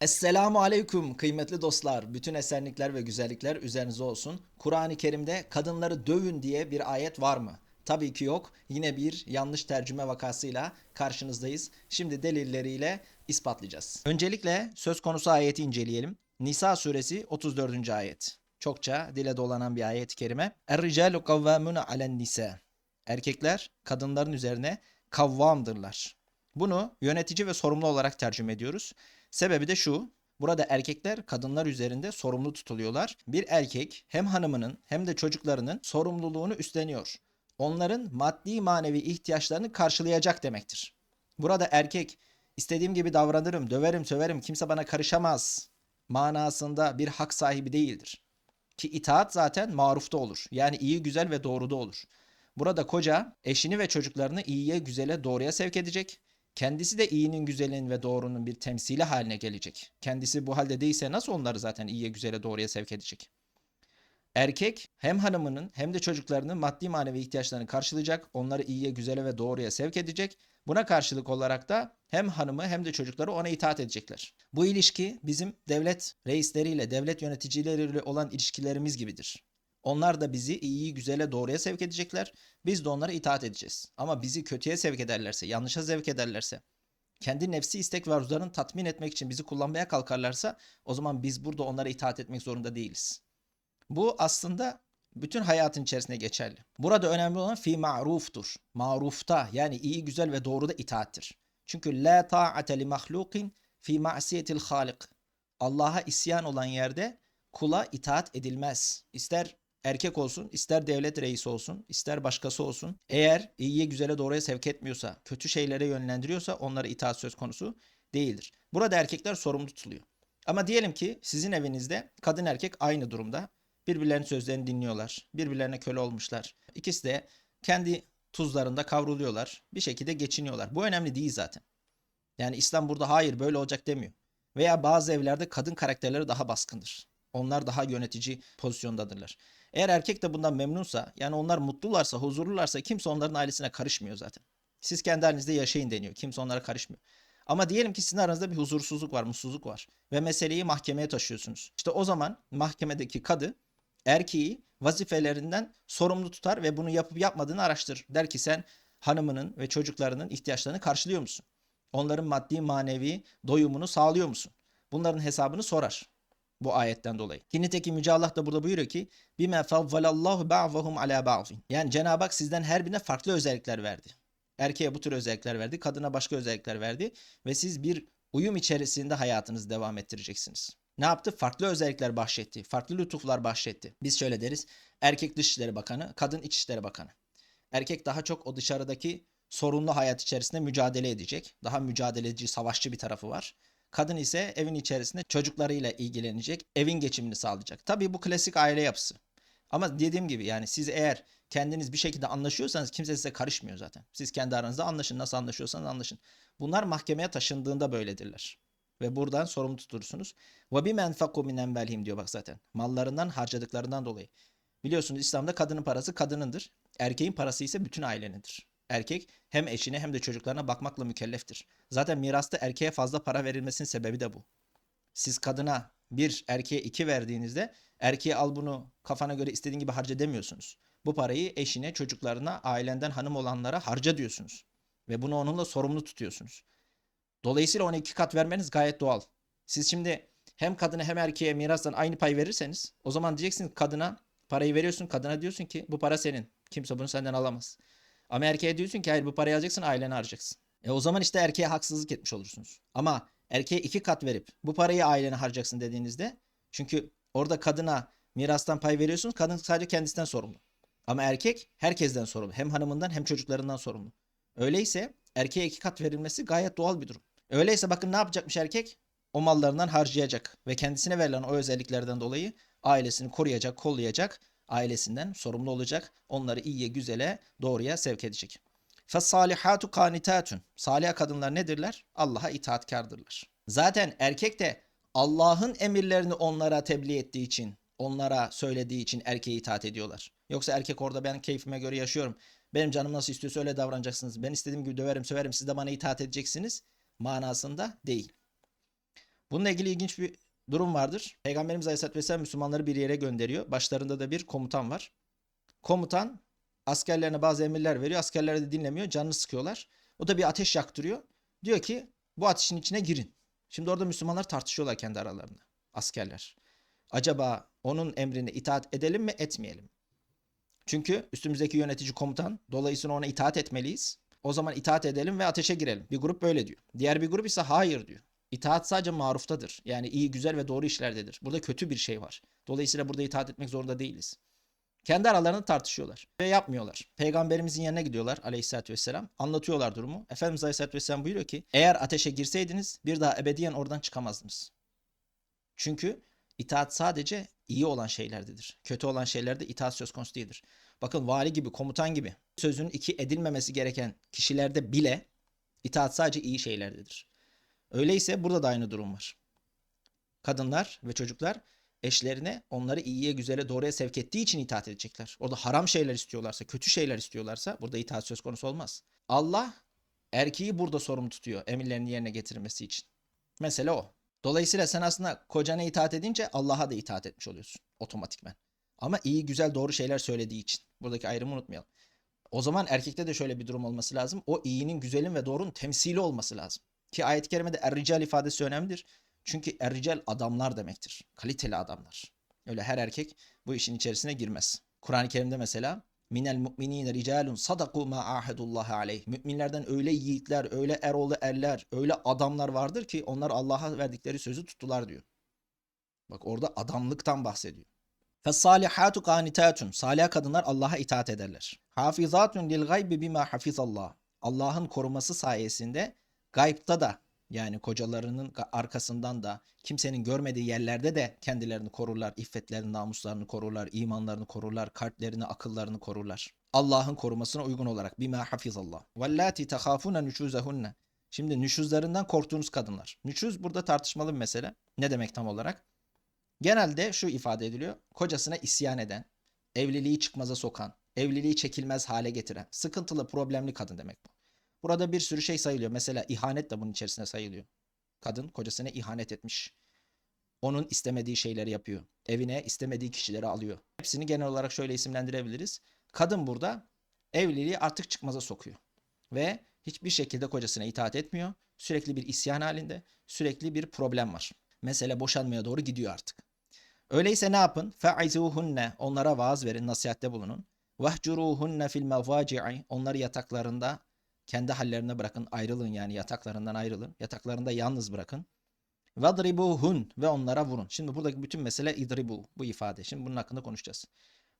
Esselamu aleyküm kıymetli dostlar. Bütün esenlikler ve güzellikler üzerinize olsun. Kur'an-ı Kerim'de kadınları dövün diye bir ayet var mı? Tabii ki yok. Yine bir yanlış tercüme vakasıyla karşınızdayız. Şimdi delilleriyle ispatlayacağız. Öncelikle söz konusu ayeti inceleyelim. Nisa suresi 34. ayet. Çokça dile dolanan bir ayet-i kerime. Er-ricalu kavvamuna alen nisa. Erkekler kadınların üzerine kavvamdırlar. Bunu yönetici ve sorumlu olarak tercüme ediyoruz. Sebebi de şu. Burada erkekler kadınlar üzerinde sorumlu tutuluyorlar. Bir erkek hem hanımının hem de çocuklarının sorumluluğunu üstleniyor. Onların maddi manevi ihtiyaçlarını karşılayacak demektir. Burada erkek istediğim gibi davranırım, döverim, söverim, kimse bana karışamaz manasında bir hak sahibi değildir. Ki itaat zaten marufta olur. Yani iyi, güzel ve doğruda olur. Burada koca eşini ve çocuklarını iyiye, güzele, doğruya sevk edecek. Kendisi de iyinin, güzelin ve doğrunun bir temsili haline gelecek. Kendisi bu halde değilse nasıl onları zaten iyiye, güzele, doğruya sevk edecek? Erkek hem hanımının hem de çocuklarının maddi manevi ihtiyaçlarını karşılayacak, onları iyiye, güzele ve doğruya sevk edecek. Buna karşılık olarak da hem hanımı hem de çocukları ona itaat edecekler. Bu ilişki bizim devlet reisleriyle, devlet yöneticileriyle olan ilişkilerimiz gibidir. Onlar da bizi iyiyi, güzele, doğruya sevk edecekler. Biz de onlara itaat edeceğiz. Ama bizi kötüye sevk ederlerse, yanlışa sevk ederlerse, kendi nefsi istek ve arzularını tatmin etmek için bizi kullanmaya kalkarlarsa o zaman biz burada onlara itaat etmek zorunda değiliz. Bu aslında bütün hayatın içerisinde geçerli. Burada önemli olan fi ma'ruftur. Marufta yani iyi, güzel ve doğruda itaattir. Çünkü la ta'ate li mahlukin fi ma'siyetil halik. Allah'a isyan olan yerde kula itaat edilmez. İster erkek olsun, ister devlet reisi olsun, ister başkası olsun. Eğer iyiye güzele doğruya sevk etmiyorsa, kötü şeylere yönlendiriyorsa onlara itaat söz konusu değildir. Burada erkekler sorumlu tutuluyor. Ama diyelim ki sizin evinizde kadın erkek aynı durumda. Birbirlerinin sözlerini dinliyorlar. Birbirlerine köle olmuşlar. İkisi de kendi tuzlarında kavruluyorlar. Bir şekilde geçiniyorlar. Bu önemli değil zaten. Yani İslam burada hayır böyle olacak demiyor. Veya bazı evlerde kadın karakterleri daha baskındır. Onlar daha yönetici pozisyondadırlar. Eğer erkek de bundan memnunsa, yani onlar mutlularsa, huzurlularsa kimse onların ailesine karışmıyor zaten. Siz kendi halinizde yaşayın deniyor. Kimse onlara karışmıyor. Ama diyelim ki sizin aranızda bir huzursuzluk var, mutsuzluk var ve meseleyi mahkemeye taşıyorsunuz. İşte o zaman mahkemedeki kadı erkeği vazifelerinden sorumlu tutar ve bunu yapıp yapmadığını araştırır. Der ki sen hanımının ve çocuklarının ihtiyaçlarını karşılıyor musun? Onların maddi manevi doyumunu sağlıyor musun? Bunların hesabını sorar bu ayetten dolayı. Ki nitekim da burada buyuruyor ki bime favvalallahu ba'dahum ala ba'din. Yani Cenab-ı Hak sizden her birine farklı özellikler verdi. Erkeğe bu tür özellikler verdi, kadına başka özellikler verdi ve siz bir uyum içerisinde hayatınızı devam ettireceksiniz. Ne yaptı? Farklı özellikler bahşetti, farklı lütuflar bahşetti. Biz şöyle deriz, erkek Dışişleri Bakanı, kadın İçişleri Bakanı. Erkek daha çok o dışarıdaki sorunlu hayat içerisinde mücadele edecek. Daha mücadeleci, savaşçı bir tarafı var. Kadın ise evin içerisinde çocuklarıyla ilgilenecek, evin geçimini sağlayacak. Tabii bu klasik aile yapısı. Ama dediğim gibi yani siz eğer kendiniz bir şekilde anlaşıyorsanız kimse size karışmıyor zaten. Siz kendi aranızda anlaşın. Nasıl anlaşıyorsanız anlaşın. Bunlar mahkemeye taşındığında böyledirler. Ve buradan sorumlu tutursunuz. Ve bir menfaku min envelhim diyor bak zaten. Mallarından harcadıklarından dolayı. Biliyorsunuz İslam'da kadının parası kadınındır. Erkeğin parası ise bütün ailenindir. Erkek hem eşine hem de çocuklarına bakmakla mükelleftir. Zaten mirasta erkeğe fazla para verilmesinin sebebi de bu. Siz kadına bir erkeğe iki verdiğinizde erkeğe al bunu kafana göre istediğin gibi harca demiyorsunuz. Bu parayı eşine, çocuklarına, ailenden hanım olanlara harca diyorsunuz. Ve bunu onunla sorumlu tutuyorsunuz. Dolayısıyla ona iki kat vermeniz gayet doğal. Siz şimdi hem kadına hem erkeğe mirastan aynı pay verirseniz o zaman diyeceksin kadına parayı veriyorsun kadına diyorsun ki bu para senin. Kimse bunu senden alamaz. Ama diyorsun ki hayır bu parayı alacaksın aileni harcayacaksın. E o zaman işte erkeğe haksızlık etmiş olursunuz. Ama erkeğe iki kat verip bu parayı ailene harcayacaksın dediğinizde çünkü orada kadına mirastan pay veriyorsunuz kadın sadece kendisinden sorumlu. Ama erkek herkesten sorumlu. Hem hanımından hem çocuklarından sorumlu. Öyleyse erkeğe iki kat verilmesi gayet doğal bir durum. Öyleyse bakın ne yapacakmış erkek? O mallarından harcayacak ve kendisine verilen o özelliklerden dolayı ailesini koruyacak, kollayacak, ailesinden sorumlu olacak, onları iyiye, güzele, doğruya sevk edecek. Fessalihatu kanitatun. Salih kadınlar nedirler? Allah'a itaatkardırlar. Zaten erkek de Allah'ın emirlerini onlara tebliğ ettiği için, onlara söylediği için erkeğe itaat ediyorlar. Yoksa erkek orada ben keyfime göre yaşıyorum. Benim canım nasıl istiyorsa öyle davranacaksınız. Ben istediğim gibi döverim, söverim. Siz de bana itaat edeceksiniz. Manasında değil. Bununla ilgili ilginç bir durum vardır. Peygamberimiz Aleyhisselatü Vesselam Müslümanları bir yere gönderiyor. Başlarında da bir komutan var. Komutan askerlerine bazı emirler veriyor. Askerler de dinlemiyor. Canını sıkıyorlar. O da bir ateş yaktırıyor. Diyor ki bu ateşin içine girin. Şimdi orada Müslümanlar tartışıyorlar kendi aralarında. Askerler. Acaba onun emrine itaat edelim mi etmeyelim? Çünkü üstümüzdeki yönetici komutan. Dolayısıyla ona itaat etmeliyiz. O zaman itaat edelim ve ateşe girelim. Bir grup böyle diyor. Diğer bir grup ise hayır diyor. İtaat sadece maruftadır. Yani iyi, güzel ve doğru işlerdedir. Burada kötü bir şey var. Dolayısıyla burada itaat etmek zorunda değiliz. Kendi aralarında tartışıyorlar ve yapmıyorlar. Peygamberimizin yanına gidiyorlar aleyhissalatü vesselam. Anlatıyorlar durumu. Efendimiz aleyhissalatü vesselam buyuruyor ki eğer ateşe girseydiniz bir daha ebediyen oradan çıkamazdınız. Çünkü itaat sadece iyi olan şeylerdedir. Kötü olan şeylerde itaat söz konusu değildir. Bakın vali gibi, komutan gibi sözün iki edilmemesi gereken kişilerde bile itaat sadece iyi şeylerdedir. Öyleyse burada da aynı durum var. Kadınlar ve çocuklar eşlerine onları iyiye, güzele, doğruya sevk ettiği için itaat edecekler. Orada haram şeyler istiyorlarsa, kötü şeyler istiyorlarsa burada itaat söz konusu olmaz. Allah erkeği burada sorumlu tutuyor emirlerini yerine getirmesi için. Mesele o. Dolayısıyla sen aslında kocana itaat edince Allah'a da itaat etmiş oluyorsun otomatikmen. Ama iyi, güzel, doğru şeyler söylediği için. Buradaki ayrımı unutmayalım. O zaman erkekte de şöyle bir durum olması lazım. O iyinin, güzelin ve doğrunun temsili olması lazım. Ki ayet-i kerimede er-rical ifadesi önemlidir. Çünkü er-rical adamlar demektir. Kaliteli adamlar. Öyle her erkek bu işin içerisine girmez. Kur'an-ı Kerim'de mesela minel mu'minine ricalun sadaku ma ahadullah aleyh. Müminlerden öyle yiğitler, öyle eroğlu erler, öyle adamlar vardır ki onlar Allah'a verdikleri sözü tuttular diyor. Bak orada adamlıktan bahsediyor. Fessalihatu qanitatun. Salih kadınlar Allah'a itaat ederler. Hafizatun lil gaybi bima hafizallah. Allah'ın koruması sayesinde gaybta da yani kocalarının arkasından da kimsenin görmediği yerlerde de kendilerini korurlar. İffetlerini, namuslarını korurlar, imanlarını korurlar, kalplerini, akıllarını korurlar. Allah'ın korumasına uygun olarak bima hafizallah. Vellati tehafuna nüşuzehunne. Şimdi nüşuzlarından korktuğunuz kadınlar. Nüşuz burada tartışmalı bir mesele. Ne demek tam olarak? Genelde şu ifade ediliyor. Kocasına isyan eden, evliliği çıkmaza sokan, evliliği çekilmez hale getiren, sıkıntılı, problemli kadın demek bu. Burada bir sürü şey sayılıyor. Mesela ihanet de bunun içerisine sayılıyor. Kadın kocasına ihanet etmiş. Onun istemediği şeyleri yapıyor. Evine istemediği kişileri alıyor. Hepsini genel olarak şöyle isimlendirebiliriz. Kadın burada evliliği artık çıkmaza sokuyor. Ve hiçbir şekilde kocasına itaat etmiyor. Sürekli bir isyan halinde, sürekli bir problem var. Mesele boşanmaya doğru gidiyor artık. Öyleyse ne yapın? Fe'izuhunne onlara vaaz verin, nasihatte bulunun. Vahcuruhunne fil mavaci'i onları yataklarında kendi hallerine bırakın ayrılın yani yataklarından ayrılın. Yataklarında yalnız bırakın. Vadribuhun ve onlara vurun. Şimdi buradaki bütün mesele idribu bu ifade. Şimdi bunun hakkında konuşacağız.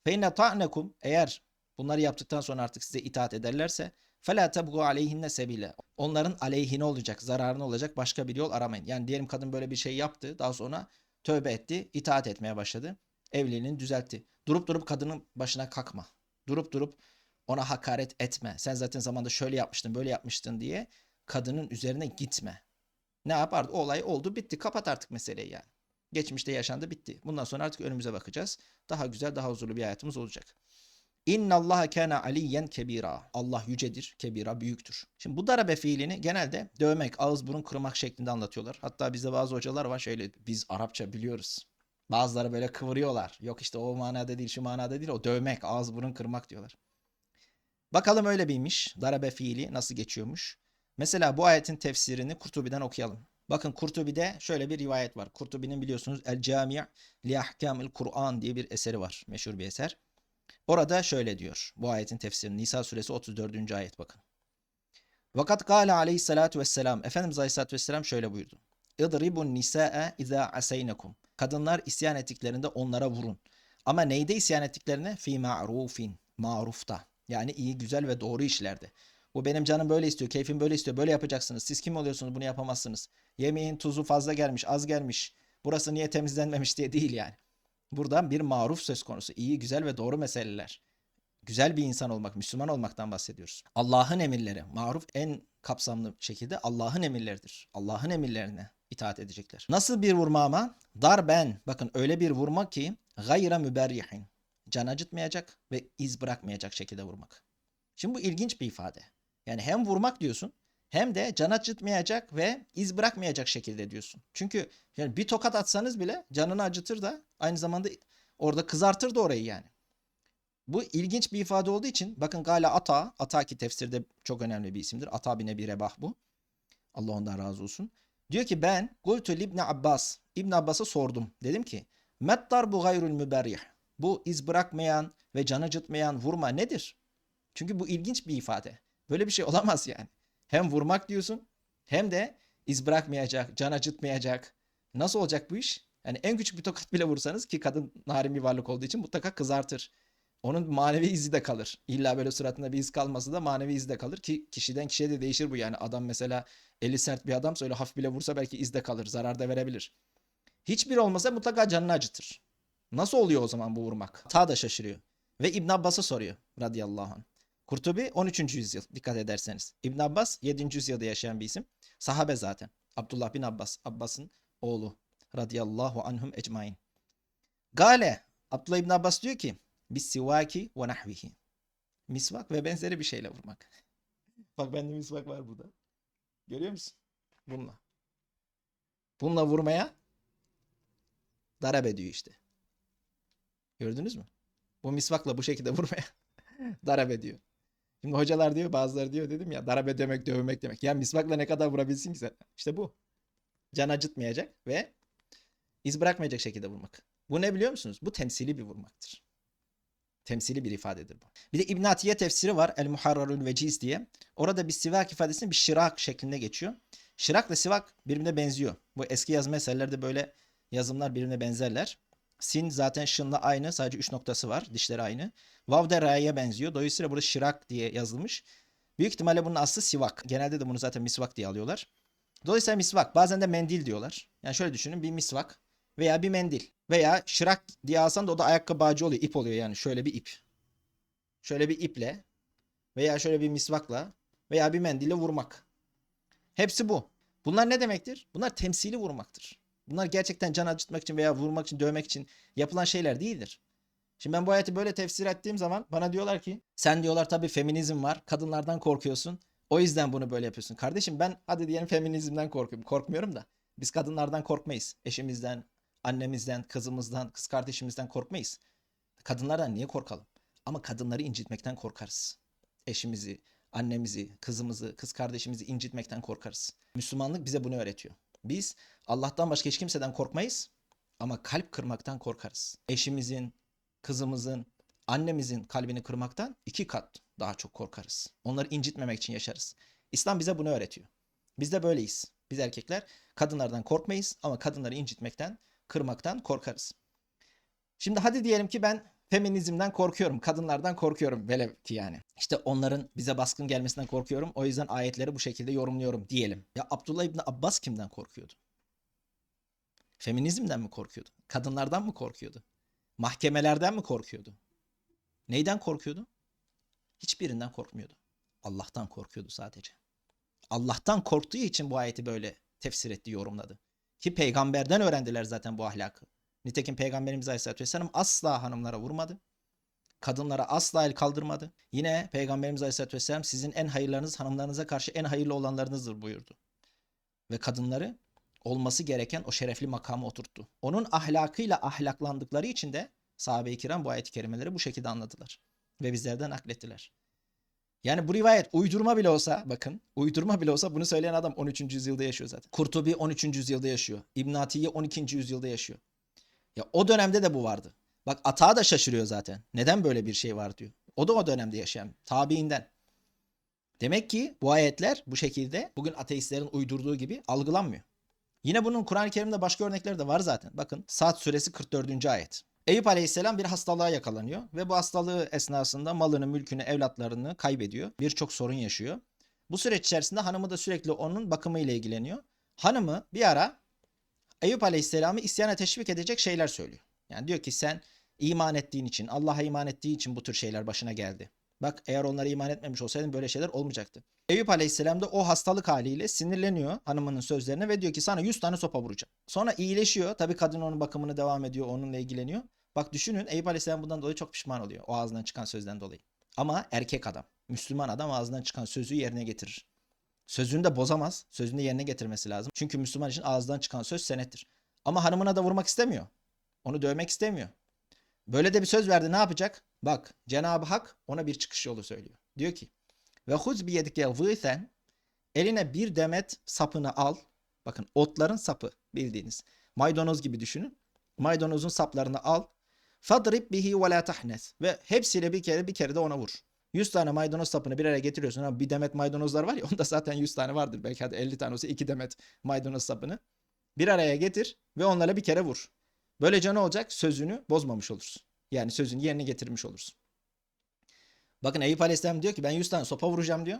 Feinne ta'nekum eğer bunları yaptıktan sonra artık size itaat ederlerse fela tebgu aleyhinne sebile. Onların aleyhine olacak, zararına olacak başka bir yol aramayın. Yani diyelim kadın böyle bir şey yaptı. Daha sonra tövbe etti, itaat etmeye başladı. Evliliğini düzeltti. Durup durup kadının başına kakma. Durup durup ona hakaret etme. Sen zaten zamanda şöyle yapmıştın, böyle yapmıştın diye kadının üzerine gitme. Ne yapar? O olay oldu, bitti. Kapat artık meseleyi yani. Geçmişte yaşandı, bitti. Bundan sonra artık önümüze bakacağız. Daha güzel, daha huzurlu bir hayatımız olacak. İnna Allah kana aliyen kebira. Allah yücedir, kebira büyüktür. Şimdi bu darabe fiilini genelde dövmek, ağız burun kırmak şeklinde anlatıyorlar. Hatta bizde bazı hocalar var şöyle biz Arapça biliyoruz. Bazıları böyle kıvırıyorlar. Yok işte o manada değil, şu manada değil. O dövmek, ağız burun kırmak diyorlar. Bakalım öyle miymiş? Darabe fiili nasıl geçiyormuş? Mesela bu ayetin tefsirini Kurtubi'den okuyalım. Bakın Kurtubi'de şöyle bir rivayet var. Kurtubi'nin biliyorsunuz El Cami' li Ahkamil Kur'an diye bir eseri var. Meşhur bir eser. Orada şöyle diyor. Bu ayetin tefsiri Nisa suresi 34. ayet bakın. Vakat kâle aleyhissalatu vesselam. Efendimiz aleyhissalatu vesselam şöyle buyurdu. İdribun nisa'e izâ aseynekum. Kadınlar isyan ettiklerinde onlara vurun. Ama neyde isyan ettiklerine? Fi ma'rufin. Marufta. Yani iyi, güzel ve doğru işlerde. Bu benim canım böyle istiyor, keyfim böyle istiyor. Böyle yapacaksınız. Siz kim oluyorsunuz bunu yapamazsınız. Yemeğin tuzu fazla gelmiş, az gelmiş. Burası niye temizlenmemiş diye değil yani. Buradan bir maruf söz konusu. İyi, güzel ve doğru meseleler. Güzel bir insan olmak, Müslüman olmaktan bahsediyoruz. Allah'ın emirleri. Maruf en kapsamlı şekilde Allah'ın emirleridir. Allah'ın emirlerine itaat edecekler. Nasıl bir vurma ama? Darben. Bakın öyle bir vurma ki gayra müberrihin. Can acıtmayacak ve iz bırakmayacak şekilde vurmak. Şimdi bu ilginç bir ifade. Yani hem vurmak diyorsun hem de can acıtmayacak ve iz bırakmayacak şekilde diyorsun. Çünkü yani bir tokat atsanız bile canını acıtır da aynı zamanda orada kızartır da orayı yani. Bu ilginç bir ifade olduğu için bakın Gala Ata, Ata ki tefsirde çok önemli bir isimdir. Ata bin Ebi Rebah bu. Allah ondan razı olsun. Diyor ki ben Gultu İbni Abbas, İbn Abbas'a sordum. Dedim ki Mettar bu gayrul müberrih. Bu iz bırakmayan ve can acıtmayan vurma nedir? Çünkü bu ilginç bir ifade. Böyle bir şey olamaz yani. Hem vurmak diyorsun hem de iz bırakmayacak, can acıtmayacak. Nasıl olacak bu iş? Yani en küçük bir tokat bile vursanız ki kadın narin bir varlık olduğu için mutlaka kızartır. Onun manevi izi de kalır. İlla böyle suratında bir iz kalması da manevi iz de kalır ki kişiden kişiye de değişir bu yani. Adam mesela eli sert bir adamsa öyle hafif bile vursa belki iz de kalır, zarar da verebilir. Hiçbir olmasa mutlaka canını acıtır. Nasıl oluyor o zaman bu vurmak? Ta da şaşırıyor. Ve İbn Abbas'a soruyor radıyallahu anh. Kurtubi 13. yüzyıl dikkat ederseniz. İbn Abbas 7. yüzyılda yaşayan bir isim. Sahabe zaten. Abdullah bin Abbas, Abbas'ın oğlu radıyallahu anhum ecmain. Gale Abdullah İbn Abbas diyor ki bis sivaki ve nahvihi. Misvak ve benzeri bir şeyle vurmak. Bak bende misvak var burada. Görüyor musun? Bununla. Bununla vurmaya darap ediyor işte. Gördünüz mü? Bu misvakla bu şekilde vurmaya darap ediyor. Şimdi hocalar diyor bazıları diyor dedim ya darbe demek dövmek demek. Ya misvakla ne kadar vurabilsin ki sen? İşte bu. Can acıtmayacak ve iz bırakmayacak şekilde vurmak. Bu ne biliyor musunuz? Bu temsili bir vurmaktır. Temsili bir ifadedir bu. Bir de İbn Atiye tefsiri var. El Muharrarul Veciz diye. Orada bir sivak ifadesini bir şirak şeklinde geçiyor. Şirakla sivak birbirine benziyor. Bu eski yazma eserlerde böyle yazımlar birbirine benzerler. Sin zaten şınla aynı. Sadece 3 noktası var. Dişleri aynı. Vav da ra'ya benziyor. Dolayısıyla burada şirak diye yazılmış. Büyük ihtimalle bunun aslı sivak. Genelde de bunu zaten misvak diye alıyorlar. Dolayısıyla misvak. Bazen de mendil diyorlar. Yani şöyle düşünün bir misvak veya bir mendil. Veya şırak diye alsan da o da ayakkabı bağcı oluyor. ip oluyor yani. Şöyle bir ip. Şöyle bir iple veya şöyle bir misvakla veya bir mendille vurmak. Hepsi bu. Bunlar ne demektir? Bunlar temsili vurmaktır. Bunlar gerçekten can acıtmak için veya vurmak için, dövmek için yapılan şeyler değildir. Şimdi ben bu ayeti böyle tefsir ettiğim zaman bana diyorlar ki sen diyorlar tabii feminizm var. Kadınlardan korkuyorsun. O yüzden bunu böyle yapıyorsun. Kardeşim ben hadi diyelim feminizmden korkuyorum. Korkmuyorum da. Biz kadınlardan korkmayız. Eşimizden, annemizden, kızımızdan, kız kardeşimizden korkmayız. Kadınlardan niye korkalım? Ama kadınları incitmekten korkarız. Eşimizi, annemizi, kızımızı, kız kardeşimizi incitmekten korkarız. Müslümanlık bize bunu öğretiyor. Biz Allah'tan başka hiç kimseden korkmayız ama kalp kırmaktan korkarız. Eşimizin, kızımızın, annemizin kalbini kırmaktan iki kat daha çok korkarız. Onları incitmemek için yaşarız. İslam bize bunu öğretiyor. Biz de böyleyiz. Biz erkekler kadınlardan korkmayız ama kadınları incitmekten, kırmaktan korkarız. Şimdi hadi diyelim ki ben feminizmden korkuyorum, kadınlardan korkuyorum velev ki yani. İşte onların bize baskın gelmesinden korkuyorum. O yüzden ayetleri bu şekilde yorumluyorum diyelim. Ya Abdullah İbni Abbas kimden korkuyordu? Feminizmden mi korkuyordu? Kadınlardan mı korkuyordu? Mahkemelerden mi korkuyordu? Neyden korkuyordu? Hiçbirinden korkmuyordu. Allah'tan korkuyordu sadece. Allah'tan korktuğu için bu ayeti böyle tefsir etti, yorumladı. Ki peygamberden öğrendiler zaten bu ahlakı. Nitekim Peygamberimiz Aleyhisselatü Vesselam asla hanımlara vurmadı. Kadınlara asla el kaldırmadı. Yine Peygamberimiz Aleyhisselatü Vesselam sizin en hayırlarınız hanımlarınıza karşı en hayırlı olanlarınızdır buyurdu. Ve kadınları olması gereken o şerefli makamı oturttu. Onun ahlakıyla ahlaklandıkları için de sahabe-i kiram bu ayet-i kerimeleri bu şekilde anladılar. Ve bizlerden naklettiler. Yani bu rivayet uydurma bile olsa bakın uydurma bile olsa bunu söyleyen adam 13. yüzyılda yaşıyor zaten. Kurtubi 13. yüzyılda yaşıyor. İbn Atiye 12. yüzyılda yaşıyor. Ya o dönemde de bu vardı. Bak Ata da şaşırıyor zaten. Neden böyle bir şey var diyor. O da o dönemde yaşayan tabiinden. Demek ki bu ayetler bu şekilde bugün ateistlerin uydurduğu gibi algılanmıyor. Yine bunun Kur'an-ı Kerim'de başka örnekleri de var zaten. Bakın Saat suresi 44. ayet. Eyüp Aleyhisselam bir hastalığa yakalanıyor ve bu hastalığı esnasında malını, mülkünü, evlatlarını kaybediyor. Birçok sorun yaşıyor. Bu süreç içerisinde hanımı da sürekli onun bakımıyla ilgileniyor. Hanımı bir ara Eyüp Aleyhisselam'ı isyana teşvik edecek şeyler söylüyor. Yani diyor ki sen iman ettiğin için, Allah'a iman ettiği için bu tür şeyler başına geldi. Bak eğer onlara iman etmemiş olsaydın böyle şeyler olmayacaktı. Eyüp Aleyhisselam da o hastalık haliyle sinirleniyor hanımının sözlerine ve diyor ki sana 100 tane sopa vuracağım. Sonra iyileşiyor. Tabi kadın onun bakımını devam ediyor, onunla ilgileniyor. Bak düşünün Eyüp Aleyhisselam bundan dolayı çok pişman oluyor. O ağzından çıkan sözden dolayı. Ama erkek adam, Müslüman adam ağzından çıkan sözü yerine getirir. Sözünü de bozamaz. Sözünü de yerine getirmesi lazım. Çünkü Müslüman için ağızdan çıkan söz senettir. Ama hanımına da vurmak istemiyor. Onu dövmek istemiyor. Böyle de bir söz verdi ne yapacak? Bak Cenab-ı Hak ona bir çıkış yolu söylüyor. Diyor ki ve huz bi yedike gıysen eline bir demet sapını al. Bakın otların sapı bildiğiniz. Maydanoz gibi düşünün. Maydanozun saplarını al. Fadrib bihi ve la tahnes. Ve hepsiyle bir kere bir kere de ona vur. 100 tane maydanoz sapını bir araya getiriyorsun. Ama bir demet maydanozlar var ya onda zaten 100 tane vardır. Belki hadi 50 tane olsa 2 demet maydanoz sapını. Bir araya getir ve onlara bir kere vur. Böylece ne olacak? Sözünü bozmamış olursun. Yani sözünü yerine getirmiş olursun. Bakın Eyüp Aleyhisselam diyor ki ben 100 tane sopa vuracağım diyor.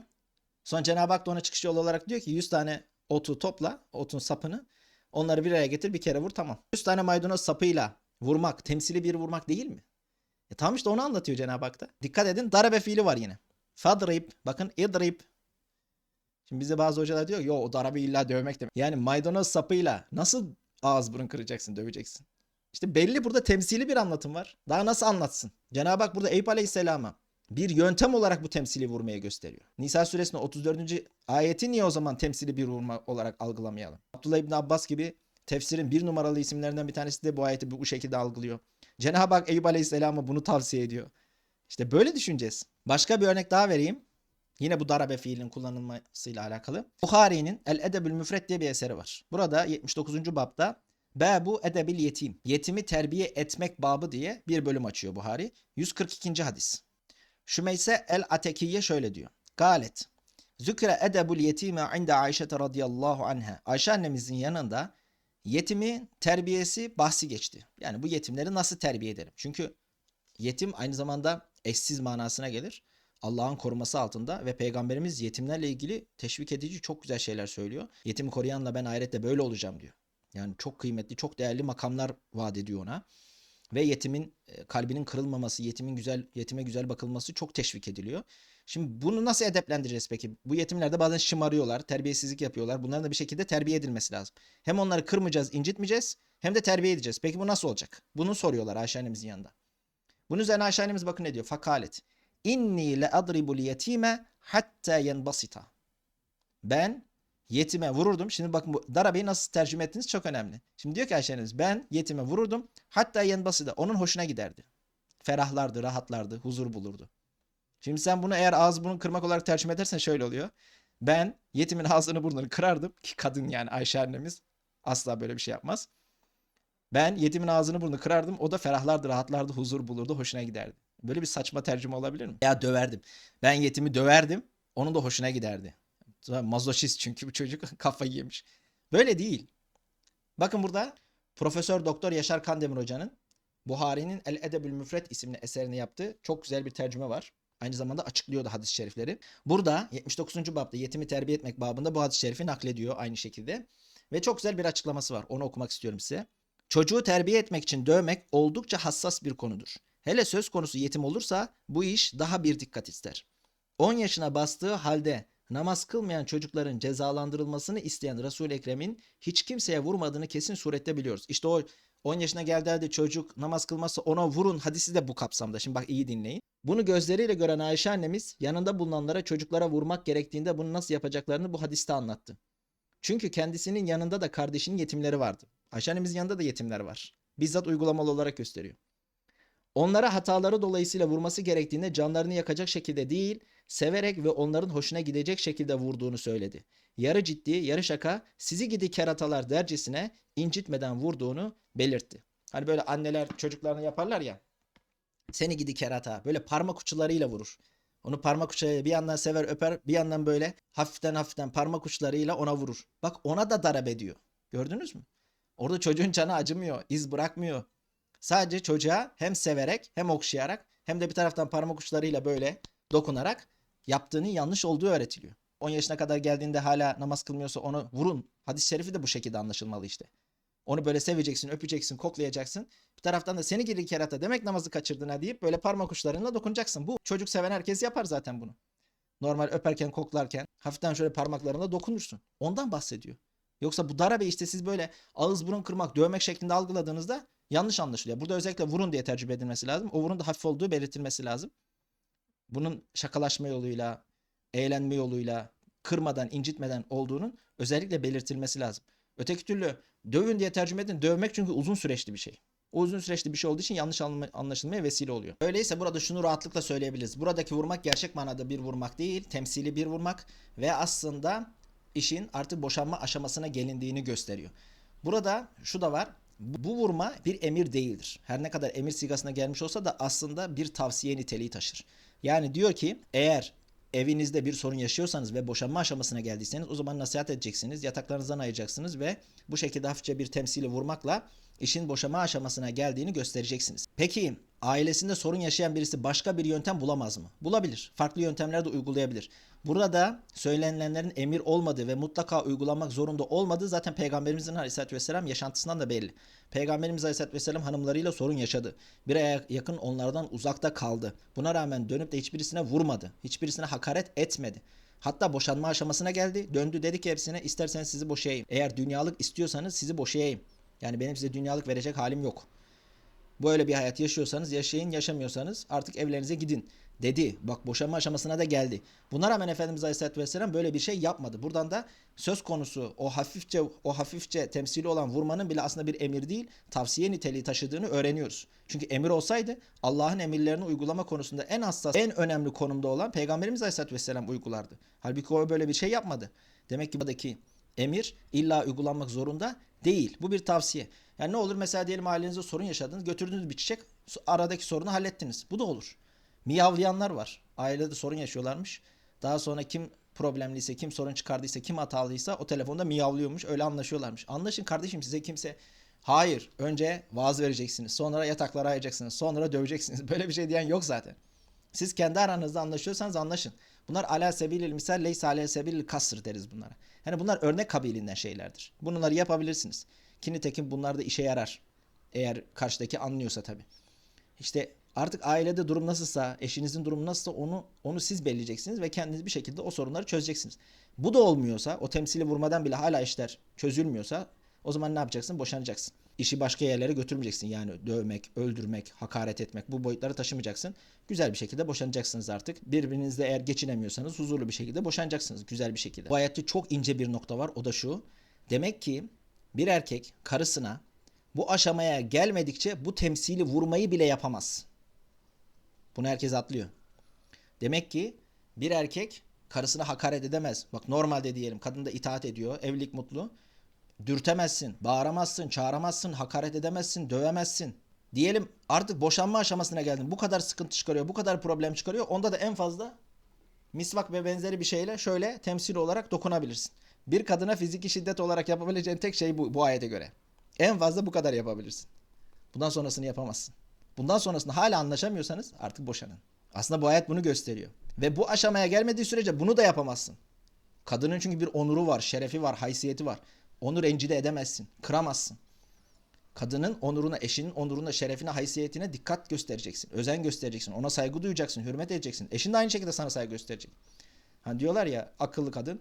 Sonra Cenab-ı Hak da ona çıkış yolu olarak diyor ki 100 tane otu topla, otun sapını. Onları bir araya getir bir kere vur tamam. 100 tane maydanoz sapıyla vurmak temsili bir vurmak değil mi? E tamam işte onu anlatıyor Cenab-ı Hak da. Dikkat edin darabe fiili var yine. Fadrib bakın idrib. Şimdi bize bazı hocalar diyor yo o darabe illa dövmek demek. Yani maydanoz sapıyla nasıl ağız burun kıracaksın döveceksin. İşte belli burada temsili bir anlatım var. Daha nasıl anlatsın? Cenab-ı Hak burada Eyüp Aleyhisselam'a bir yöntem olarak bu temsili vurmaya gösteriyor. Nisa suresinin 34. ayeti niye o zaman temsili bir vurma olarak algılamayalım? Abdullah İbni Abbas gibi tefsirin bir numaralı isimlerinden bir tanesi de bu ayeti bu şekilde algılıyor. Cenab-ı Hak Eyüp Aleyhisselam'a bunu tavsiye ediyor. İşte böyle düşüneceğiz. Başka bir örnek daha vereyim. Yine bu darabe fiilinin kullanılmasıyla alakalı. Bukhari'nin El Edebül Müfret diye bir eseri var. Burada 79. babda Babu edebil yetim. Yetimi terbiye etmek babı diye bir bölüm açıyor Buhari. 142. hadis. Şümeyse el Atekiye şöyle diyor. Galet. Zükre edebul yetime inde Ayşe radıyallahu anha. Ayşe annemizin yanında yetimi terbiyesi bahsi geçti. Yani bu yetimleri nasıl terbiye ederim? Çünkü yetim aynı zamanda eşsiz manasına gelir. Allah'ın koruması altında ve peygamberimiz yetimlerle ilgili teşvik edici çok güzel şeyler söylüyor. Yetimi koruyanla ben ahirette böyle olacağım diyor. Yani çok kıymetli, çok değerli makamlar vaat ediyor ona. Ve yetimin e, kalbinin kırılmaması, yetimin güzel yetime güzel bakılması çok teşvik ediliyor. Şimdi bunu nasıl edeplendireceğiz peki? Bu yetimler de bazen şımarıyorlar, terbiyesizlik yapıyorlar. Bunların da bir şekilde terbiye edilmesi lazım. Hem onları kırmayacağız, incitmeyeceğiz hem de terbiye edeceğiz. Peki bu nasıl olacak? Bunu soruyorlar Ayşe annemizin yanında. Bunun üzerine Ayşe annemiz bakın ne diyor? Fakalet. İnni le adribul yetime hatta yenbasita. Ben yetime vururdum. Şimdi bakın bu darabeyi nasıl tercüme ettiniz çok önemli. Şimdi diyor ki Ayşe annemiz ben yetime vururdum. Hatta yenbasita. Onun hoşuna giderdi. Ferahlardı, rahatlardı, huzur bulurdu. Şimdi sen bunu eğer ağız burun kırmak olarak tercüme edersen şöyle oluyor. Ben yetimin ağzını burnunu kırardım ki kadın yani Ayşe annemiz asla böyle bir şey yapmaz. Ben yetimin ağzını burnunu kırardım. O da ferahlardı, rahatlardı, huzur bulurdu, hoşuna giderdi. Böyle bir saçma tercüme olabilir mi? Ya döverdim. Ben yetimi döverdim. Onun da hoşuna giderdi. Mazoşist çünkü bu çocuk kafayı yemiş. Böyle değil. Bakın burada Profesör Doktor Yaşar Kandemir Hoca'nın Buhari'nin El Edebül Müfret isimli eserini yaptığı çok güzel bir tercüme var. Aynı zamanda açıklıyordu hadis-i şerifleri. Burada 79. babda yetimi terbiye etmek babında bu hadis-i şerifi naklediyor aynı şekilde. Ve çok güzel bir açıklaması var. Onu okumak istiyorum size. Çocuğu terbiye etmek için dövmek oldukça hassas bir konudur. Hele söz konusu yetim olursa bu iş daha bir dikkat ister. 10 yaşına bastığı halde namaz kılmayan çocukların cezalandırılmasını isteyen Resul-i Ekrem'in hiç kimseye vurmadığını kesin surette biliyoruz. İşte o 10 yaşına geldiği halde çocuk namaz kılmazsa ona vurun hadisi de bu kapsamda. Şimdi bak iyi dinleyin. Bunu gözleriyle gören Ayşe annemiz yanında bulunanlara çocuklara vurmak gerektiğinde bunu nasıl yapacaklarını bu hadiste anlattı. Çünkü kendisinin yanında da kardeşinin yetimleri vardı. Ayşe annemizin yanında da yetimler var. Bizzat uygulamalı olarak gösteriyor. Onlara hataları dolayısıyla vurması gerektiğinde canlarını yakacak şekilde değil, severek ve onların hoşuna gidecek şekilde vurduğunu söyledi. Yarı ciddi, yarı şaka, sizi gidi keratalar dercesine incitmeden vurduğunu belirtti. Hani böyle anneler çocuklarını yaparlar ya. Seni gidi kerata. Böyle parmak uçlarıyla vurur. Onu parmak uçlarıyla bir yandan sever öper bir yandan böyle hafiften hafiften parmak uçlarıyla ona vurur. Bak ona da darap ediyor. Gördünüz mü? Orada çocuğun canı acımıyor, iz bırakmıyor. Sadece çocuğa hem severek hem okşayarak hem de bir taraftan parmak uçlarıyla böyle dokunarak yaptığının yanlış olduğu öğretiliyor. 10 yaşına kadar geldiğinde hala namaz kılmıyorsa onu vurun. Hadis-i şerifi de bu şekilde anlaşılmalı işte. Onu böyle seveceksin, öpeceksin, koklayacaksın. Bir taraftan da seni geri kerata demek namazı kaçırdın ha deyip böyle parmak uçlarıyla dokunacaksın. Bu çocuk seven herkes yapar zaten bunu. Normal öperken, koklarken hafiften şöyle parmaklarına dokunursun. Ondan bahsediyor. Yoksa bu darabe işte siz böyle ağız burun kırmak, dövmek şeklinde algıladığınızda yanlış anlaşılıyor. Burada özellikle vurun diye tercüme edilmesi lazım. O vurun da hafif olduğu belirtilmesi lazım. Bunun şakalaşma yoluyla, eğlenme yoluyla, kırmadan, incitmeden olduğunun özellikle belirtilmesi lazım. Öteki türlü dövün diye tercüme edin. Dövmek çünkü uzun süreçli bir şey. O uzun süreçli bir şey olduğu için yanlış anlaşılmaya vesile oluyor. Öyleyse burada şunu rahatlıkla söyleyebiliriz. Buradaki vurmak gerçek manada bir vurmak değil, temsili bir vurmak ve aslında işin artık boşanma aşamasına gelindiğini gösteriyor. Burada şu da var. Bu vurma bir emir değildir. Her ne kadar emir sigasına gelmiş olsa da aslında bir tavsiye niteliği taşır. Yani diyor ki eğer evinizde bir sorun yaşıyorsanız ve boşanma aşamasına geldiyseniz o zaman nasihat edeceksiniz. Yataklarınızdan ayıracaksınız ve bu şekilde hafifçe bir temsili vurmakla işin boşanma aşamasına geldiğini göstereceksiniz. Peki ailesinde sorun yaşayan birisi başka bir yöntem bulamaz mı? Bulabilir. Farklı yöntemler de uygulayabilir. Burada söylenilenlerin emir olmadığı ve mutlaka uygulanmak zorunda olmadığı zaten Peygamberimizin Aleyhisselatü Vesselam yaşantısından da belli. Peygamberimiz Aleyhisselatü Vesselam hanımlarıyla sorun yaşadı. Bir aya yakın onlardan uzakta kaldı. Buna rağmen dönüp de hiçbirisine vurmadı. Hiçbirisine hakaret etmedi. Hatta boşanma aşamasına geldi. Döndü dedi ki hepsine isterseniz sizi boşayayım. Eğer dünyalık istiyorsanız sizi boşayayım. Yani benim size dünyalık verecek halim yok. Böyle bir hayat yaşıyorsanız yaşayın, yaşamıyorsanız artık evlerinize gidin dedi. Bak boşanma aşamasına da geldi. Buna rağmen Efendimiz Aleyhisselatü Vesselam böyle bir şey yapmadı. Buradan da söz konusu o hafifçe o hafifçe temsili olan vurmanın bile aslında bir emir değil, tavsiye niteliği taşıdığını öğreniyoruz. Çünkü emir olsaydı Allah'ın emirlerini uygulama konusunda en hassas, en önemli konumda olan Peygamberimiz Aleyhisselatü Vesselam uygulardı. Halbuki o böyle bir şey yapmadı. Demek ki buradaki emir illa uygulanmak zorunda değil. Bu bir tavsiye. Yani ne olur mesela diyelim ailenizde sorun yaşadınız. Götürdüğünüz bir çiçek aradaki sorunu hallettiniz. Bu da olur. Miyavlayanlar var. Ailede sorun yaşıyorlarmış. Daha sonra kim problemliyse, kim sorun çıkardıysa, kim hatalıysa o telefonda miyavlıyormuş. Öyle anlaşıyorlarmış. Anlaşın kardeşim size kimse hayır önce vaaz vereceksiniz. Sonra yataklara ayacaksınız. Sonra döveceksiniz. Böyle bir şey diyen yok zaten. Siz kendi aranızda anlaşıyorsanız anlaşın. Bunlar ala sebilil misal leysa ala sebilil kasr deriz bunlara. Yani bunlar örnek kabilinden şeylerdir. Bunları yapabilirsiniz. Ki nitekim bunlar da işe yarar. Eğer karşıdaki anlıyorsa tabii. İşte artık ailede durum nasılsa, eşinizin durumu nasılsa onu onu siz belirleyeceksiniz ve kendiniz bir şekilde o sorunları çözeceksiniz. Bu da olmuyorsa, o temsili vurmadan bile hala işler çözülmüyorsa o zaman ne yapacaksın? Boşanacaksın. İşi başka yerlere götürmeyeceksin. Yani dövmek, öldürmek, hakaret etmek bu boyutlara taşımayacaksın. Güzel bir şekilde boşanacaksınız artık. Birbirinizle eğer geçinemiyorsanız huzurlu bir şekilde boşanacaksınız. Güzel bir şekilde. Bu ayette çok ince bir nokta var. O da şu. Demek ki bir erkek karısına bu aşamaya gelmedikçe bu temsili vurmayı bile yapamaz. Bunu herkes atlıyor. Demek ki bir erkek karısına hakaret edemez. Bak normalde diyelim kadın da itaat ediyor. Evlilik mutlu. Dürtemezsin, bağıramazsın, çağıramazsın, hakaret edemezsin, dövemezsin. Diyelim artık boşanma aşamasına geldin. Bu kadar sıkıntı çıkarıyor, bu kadar problem çıkarıyor. Onda da en fazla misvak ve benzeri bir şeyle şöyle temsil olarak dokunabilirsin. Bir kadına fiziki şiddet olarak yapabileceğin tek şey bu, bu ayete göre. En fazla bu kadar yapabilirsin. Bundan sonrasını yapamazsın. Bundan sonrasında hala anlaşamıyorsanız artık boşanın. Aslında bu ayet bunu gösteriyor. Ve bu aşamaya gelmediği sürece bunu da yapamazsın. Kadının çünkü bir onuru var, şerefi var, haysiyeti var. Onu rencide edemezsin, kıramazsın. Kadının onuruna, eşinin onuruna, şerefine, haysiyetine dikkat göstereceksin. Özen göstereceksin. Ona saygı duyacaksın, hürmet edeceksin. Eşin de aynı şekilde sana saygı gösterecek. Hani diyorlar ya akıllı kadın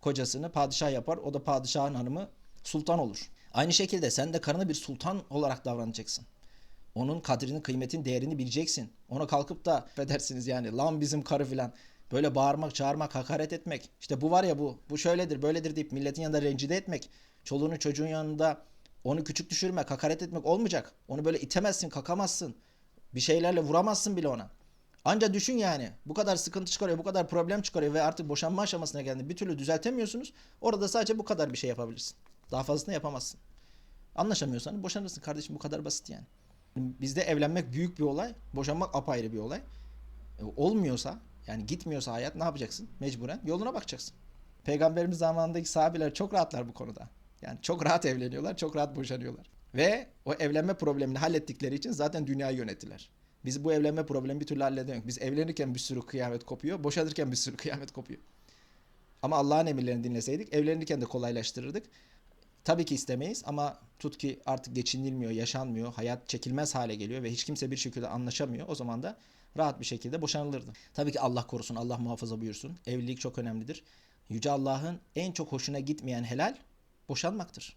kocasını padişah yapar. O da padişahın hanımı sultan olur. Aynı şekilde sen de karına bir sultan olarak davranacaksın. Onun kadrini, kıymetin, değerini bileceksin. Ona kalkıp da affedersiniz yani lan bizim karı filan. Böyle bağırmak, çağırmak, hakaret etmek. İşte bu var ya bu. Bu şöyledir, böyledir deyip milletin yanında rencide etmek. Çoluğunu çocuğun yanında onu küçük düşürmek, hakaret etmek olmayacak. Onu böyle itemezsin, kakamazsın. Bir şeylerle vuramazsın bile ona. Anca düşün yani. Bu kadar sıkıntı çıkarıyor, bu kadar problem çıkarıyor ve artık boşanma aşamasına geldi. Bir türlü düzeltemiyorsunuz. Orada sadece bu kadar bir şey yapabilirsin. Daha fazlasını yapamazsın. Anlaşamıyorsan boşanırsın kardeşim bu kadar basit yani. Bizde evlenmek büyük bir olay, boşanmak apayrı bir olay. E, olmuyorsa yani gitmiyorsa hayat ne yapacaksın? Mecburen yoluna bakacaksın. Peygamberimiz zamanındaki sahabeler çok rahatlar bu konuda. Yani çok rahat evleniyorlar, çok rahat boşanıyorlar. Ve o evlenme problemini hallettikleri için zaten dünyayı yönettiler. Biz bu evlenme problemi bir türlü halledemiyoruz. Biz evlenirken bir sürü kıyamet kopuyor, boşanırken bir sürü kıyamet kopuyor. Ama Allah'ın emirlerini dinleseydik evlenirken de kolaylaştırırdık. Tabii ki istemeyiz ama tut ki artık geçinilmiyor, yaşanmıyor, hayat çekilmez hale geliyor ve hiç kimse bir şekilde anlaşamıyor. O zaman da rahat bir şekilde boşanılırdı. Tabii ki Allah korusun, Allah muhafaza buyursun. Evlilik çok önemlidir. Yüce Allah'ın en çok hoşuna gitmeyen helal boşanmaktır.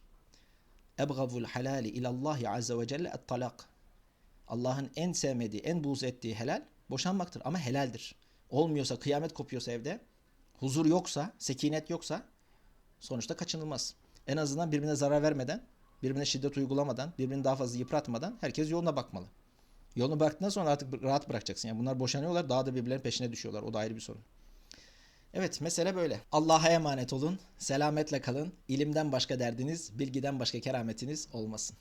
Ebgavul halali ilallahi azze ve celle et talak. Allah'ın en sevmediği, en buğz ettiği helal boşanmaktır ama helaldir. Olmuyorsa, kıyamet kopuyorsa evde huzur yoksa, sekinet yoksa sonuçta kaçınılmaz. En azından birbirine zarar vermeden, birbirine şiddet uygulamadan, birbirini daha fazla yıpratmadan herkes yoluna bakmalı. Yolunu bıraktıktan sonra artık rahat bırakacaksın. Yani bunlar boşanıyorlar daha da birbirlerinin peşine düşüyorlar. O da ayrı bir sorun. Evet mesele böyle. Allah'a emanet olun. Selametle kalın. İlimden başka derdiniz, bilgiden başka kerametiniz olmasın.